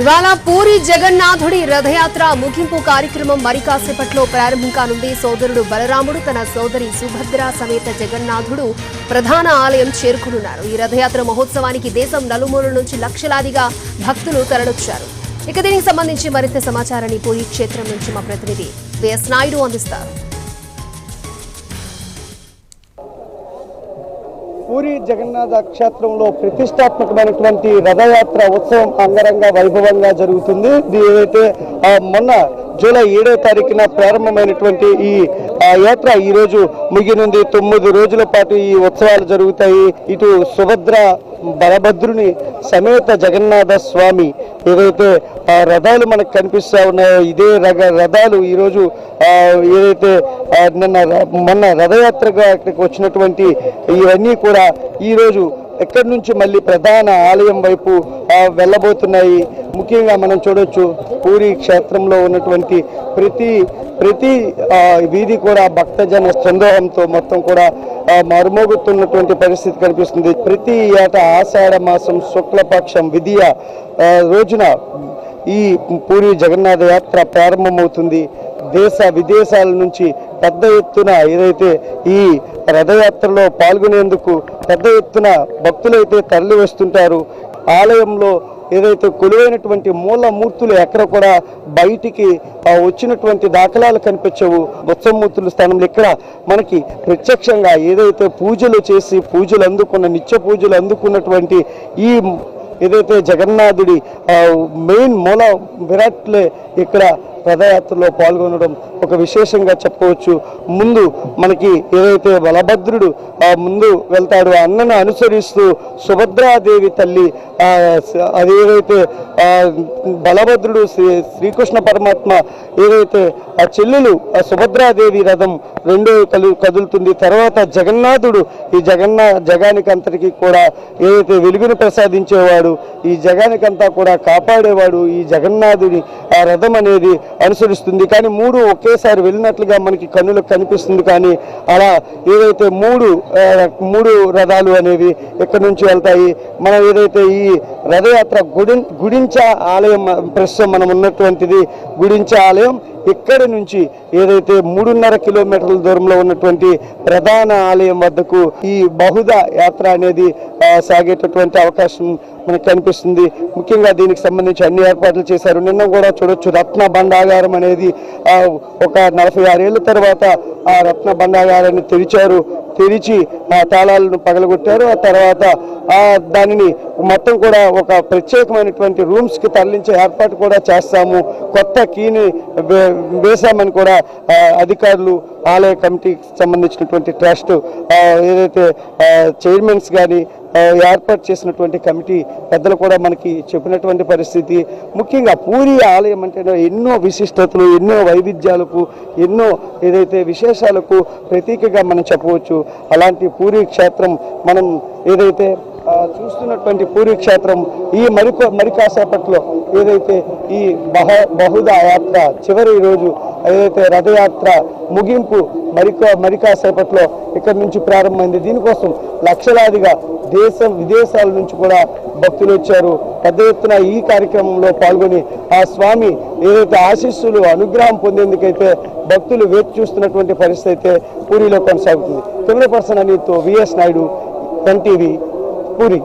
ఇవాళ పూరి జగన్నాథుడి రథయాత్ర ముగింపు కార్యక్రమం మరి కాసేపట్లో ప్రారంభం కానుంది. సోదరుడు బలరాముడు తన సోదరి సుభద్ర సమేత జగన్నాథుడు ప్రధాన ఆలయం చేరుకునున్నారు. ఈ రథయాత్ర మహోత్సవానికి దేశం నలుమూల నుంచి లక్షలాదిగా భక్తులు తరలొచ్చారు. ఇక దీనికి సంబంధించి మరింత సమాచారాన్ని పూరి క్షేత్రం నుంచి మా ప్రతినిధి విఎస్ నాయుడు అందిస్తారు. పూరి జగన్నాథ క్షేత్రంలో ప్రతిష్టాత్మకమైనటువంటి రథయాత్ర ఉత్సవం అంగరంగ వైభవంగా జరుగుతుంది. ఇది ఏదైతే ఆ, మొన్న జూలై ఏడో తారీఖున ప్రారంభమైనటువంటి ఈ యాత్ర ఈ రోజు ముగినుంది తొమ్మిది రోజుల పాటు ఈ ఉత్సవాలు జరుగుతాయి. ఇటు సుభద్ర బలభద్రుని సమేత జగన్నాథ స్వామి ఏదైతే ఆ, రథాలు మనకు కనిపిస్తా ఉన్నాయో ఇదే రగ రథాలు ఈరోజు ఏదైతే నిన్న మొన్న రథయాత్రగా ఇక్కడికి వచ్చినటువంటి ఇవన్నీ కూడా ఈరోజు ఎక్కడి నుంచి మళ్ళీ ప్రధాన ఆలయం వైపు వెళ్ళబోతున్నాయి. ముఖ్యంగా మనం చూడొచ్చు పూరి క్షేత్రంలో ఉన్నటువంటి ప్రతి ప్రతి వీధి కూడా భక్తజన సందోహంతో మొత్తం కూడా మరుమోగుతున్నటువంటి పరిస్థితి కనిపిస్తుంది. ప్రతి ఏటా ఆషాఢ మాసం శుక్లపక్షం విధియ రోజున ఈ పూరి జగన్నాథ యాత్ర ప్రారంభమవుతుంది. దేశ విదేశాల నుంచి పెద్ద ఎత్తున ఏదైతే ఈ రథయాత్రలో పాల్గొనేందుకు పెద్ద ఎత్తున భక్తులైతే తరలి వస్తుంటారు. ఆలయంలో ఏదైతే కొలువైనటువంటి మూల మూర్తులు ఎక్కడ కూడా బయటికి వచ్చినటువంటి దాఖలాలు కనిపించవు. ఉత్సవమూర్తుల స్థానంలో ఇక్కడ మనకి ప్రత్యక్షంగా ఏదైతే పూజలు చేసి పూజలు అందుకున్న నిత్య పూజలు అందుకున్నటువంటి ఈ ఏదైతే జగన్నాథుడి మెయిన్ మూల విరాట్లే ఇక్కడ రథయాత్రలో పాల్గొనడం ఒక విశేషంగా చెప్పుకోవచ్చు. ముందు మనకి ఏదైతే బలభద్రుడు ఆ ముందు వెళ్తాడు ఆ అన్నను అనుసరిస్తూ సుభద్రాదేవి తల్లి అది ఏదైతే బలభద్రుడు శ్రీ శ్రీకృష్ణ పరమాత్మ ఏదైతే ఆ చెల్లెలు ఆ సుభద్రాదేవి రథం రెండో కలు కదులుతుంది. తర్వాత జగన్నాథుడు ఈ జగన్నా జగానికి కూడా ఏదైతే వెలుగును ప్రసాదించేవాడు ఈ జగానికంతా కూడా కాపాడేవాడు ఈ జగన్నాథుడి ఆ రథం అనేది అనుసరిస్తుంది. కానీ మూడు ఒకేసారి వెళ్ళినట్లుగా మనకి కన్నులకు కనిపిస్తుంది. కానీ అలా ఏదైతే మూడు మూడు రథాలు అనేవి ఎక్కడి నుంచి వెళ్తాయి? మనం ఏదైతే ఈ రథయాత్ర గుడి గుడించ ఆలయం ప్రస్తుతం మనం ఉన్నటువంటిది గుడించ ఆలయం ఇక్కడి నుంచి ఏదైతే మూడున్నర కిలోమీటర్ల దూరంలో ఉన్నటువంటి ప్రధాన ఆలయం వద్దకు ఈ బహుద యాత్ర అనేది సాగేటటువంటి అవకాశం మనకు కనిపిస్తుంది. ముఖ్యంగా దీనికి సంబంధించి అన్ని ఏర్పాట్లు చేశారు. నిన్న కూడా చూడొచ్చు రత్న బండాగారం అనేది ఒక నలభై ఆరేళ్ళ తర్వాత ఆ రత్న బండాగారాన్ని తెరిచారు. తెరిచి ఆ తాళాలను పగలగొట్టారు. ఆ తర్వాత ఆ దానిని మొత్తం కూడా ఒక ప్రత్యేకమైనటువంటి రూమ్స్కి తరలించే ఏర్పాటు కూడా చేస్తాము. కొత్త కీని వేసామని వేశామని కూడా అధికారులు ఆలయ కమిటీకి సంబంధించినటువంటి ట్రస్ట్ ఏదైతే చైర్మన్స్ కానీ ఏర్పాటు చేసినటువంటి కమిటీ పెద్దలు కూడా మనకి చెప్పినటువంటి పరిస్థితి. ముఖ్యంగా పూరి ఆలయం అంటే ఎన్నో విశిష్టతలు ఎన్నో వైవిధ్యాలకు ఎన్నో ఏదైతే విశేషాలకు ప్రతీకగా మనం చెప్పవచ్చు. అలాంటి పూరి క్షేత్రం మనం ఏదైతే చూస్తున్నటువంటి పూరి క్షేత్రం ఈ మరికో మరి కాసేపట్లో ఏదైతే ఈ బహ బహుదా యాత్ర చివరి రోజు ఏదైతే రథయాత్ర ముగింపు మరికా మరికాసేపట్లో ఇక్కడి నుంచి ప్రారంభమైంది. దీనికోసం లక్షలాదిగా దేశం విదేశాల నుంచి కూడా భక్తులు వచ్చారు. పెద్ద ఎత్తున ఈ కార్యక్రమంలో పాల్గొని ఆ స్వామి ఏదైతే ఆశీస్సులు అనుగ్రహం పొందేందుకైతే భక్తులు వేచి చూస్తున్నటువంటి పరిస్థితి అయితే పూరిలో కొనసాగుతుంది. కెమెరా పర్సన్ అనితో విఎస్ నాయుడు ఎన్టీవీ పూరి.